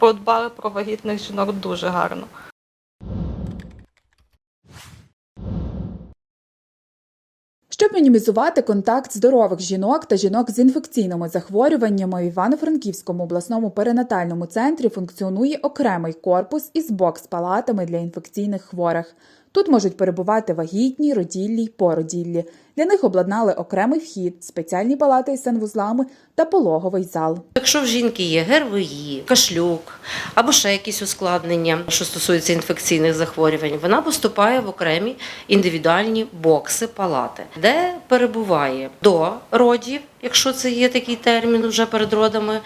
подбали про вагітних жінок дуже гарно. Щоб мінімізувати контакт здорових жінок та жінок з інфекційними захворюваннями в Івано-Франківському обласному перинатальному центрі функціонує окремий корпус із бокс-палатами для інфекційних хворих. Тут можуть перебувати вагітні, роділлі й породіллі. Для них обладнали окремий вхід, спеціальні палати із санвузлами та пологовий зал. Якщо в жінки є ГРВІ, кашлюк або ще якісь ускладнення, що стосується інфекційних захворювань, вона поступає в окремі індивідуальні бокси, палати, де перебуває до родів, якщо це є такий термін вже перед родами.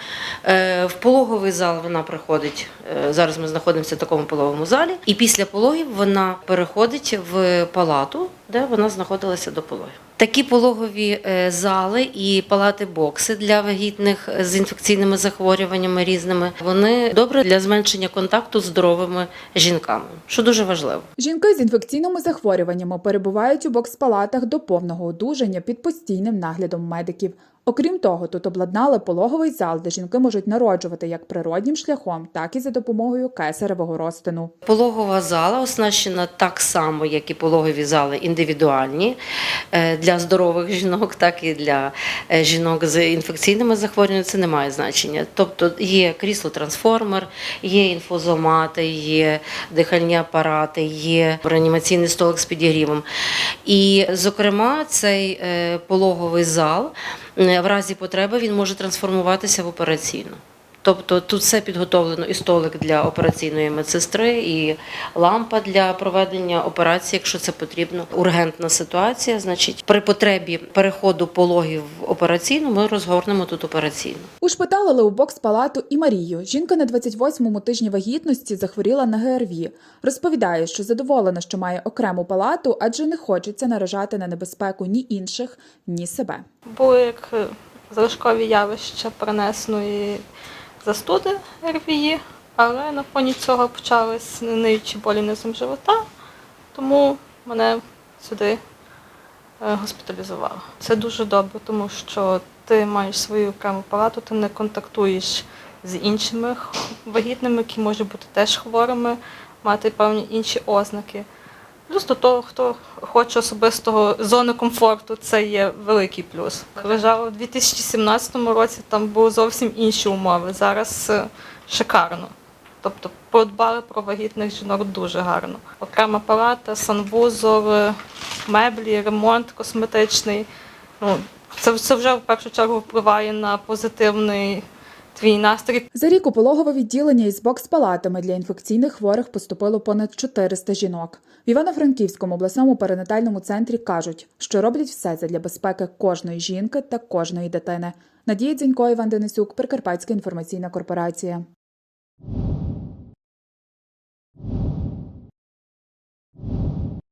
Е, В пологовий зал вона приходить. е, Зараз ми знаходимося в такому пологовому залі, і після пологів вона переходить в палату, де вона знаходилася до пологів. Такі пологові е, зали і палати-бокси для вагітних з інфекційними захворюваннями різними. Вони добре для зменшення контакту з здоровими жінками, що дуже важливо. Жінки з інфекційними захворюваннями перебувають у бокс-палатах до повного одужання під постійним наглядом медиків. Окрім того, тут обладнали пологовий зал, де жінки можуть народжувати як природнім шляхом, так і за допомогою кесаревого розтину. Пологова зала оснащена так само, як і пологові зали індивідуальні е, для здорових жінок, так і для е, жінок з інфекційними захворюваннями. Це не має значення. Тобто є крісло-трансформер, є інфузомати, є дихальні апарати, є реанімаційний столик з підігрівом. І, зокрема, цей е, пологовий зал е, в разі потреби він може трансформуватися в операційну. Тобто тут все підготовлено і столик для операційної медсестри, і лампа для проведення операції, якщо це потрібно. Ургентна ситуація, значить, при потребі переходу пологів в операційну ми розгорнемо тут операційну. Ушпиталили у бокс-палату і Марію. Жінка на 28-му тижні вагітності захворіла на ГРВІ. Розповідає, що задоволена, що має окрему палату, адже не хочеться наражати на небезпеку ні інших, ні себе. Були як залишкові явища перенесеної застуди РВІ, але на фоні цього почались ниючі болі низом живота, тому мене сюди е, госпіталізували. Це дуже добре, тому що ти маєш свою окрему палату, ти не контактуєш з іншими вагітними, які можуть бути теж хворими, мати певні інші ознаки. Плюс до того, хто хоче особистого зони комфорту, це є великий плюс. Лежала у 2017 році, там були зовсім інші умови. Зараз е, шикарно. Тобто подбали про вагітних жінок дуже гарно. Окрема палата, санвузол, е, меблі, ремонт косметичний. Ну, це, це вже в першу чергу впливає на позитивний твій настрій. За рік у пологове відділення із бокс-палатами для інфекційних хворих поступило понад 400 жінок. В Івано-Франківському обласному перинатальному центрі кажуть, що роблять все задля безпеки кожної жінки та кожної дитини. Надія Дзінько, Іван Денисюк, Прикарпатська інформаційна корпорація.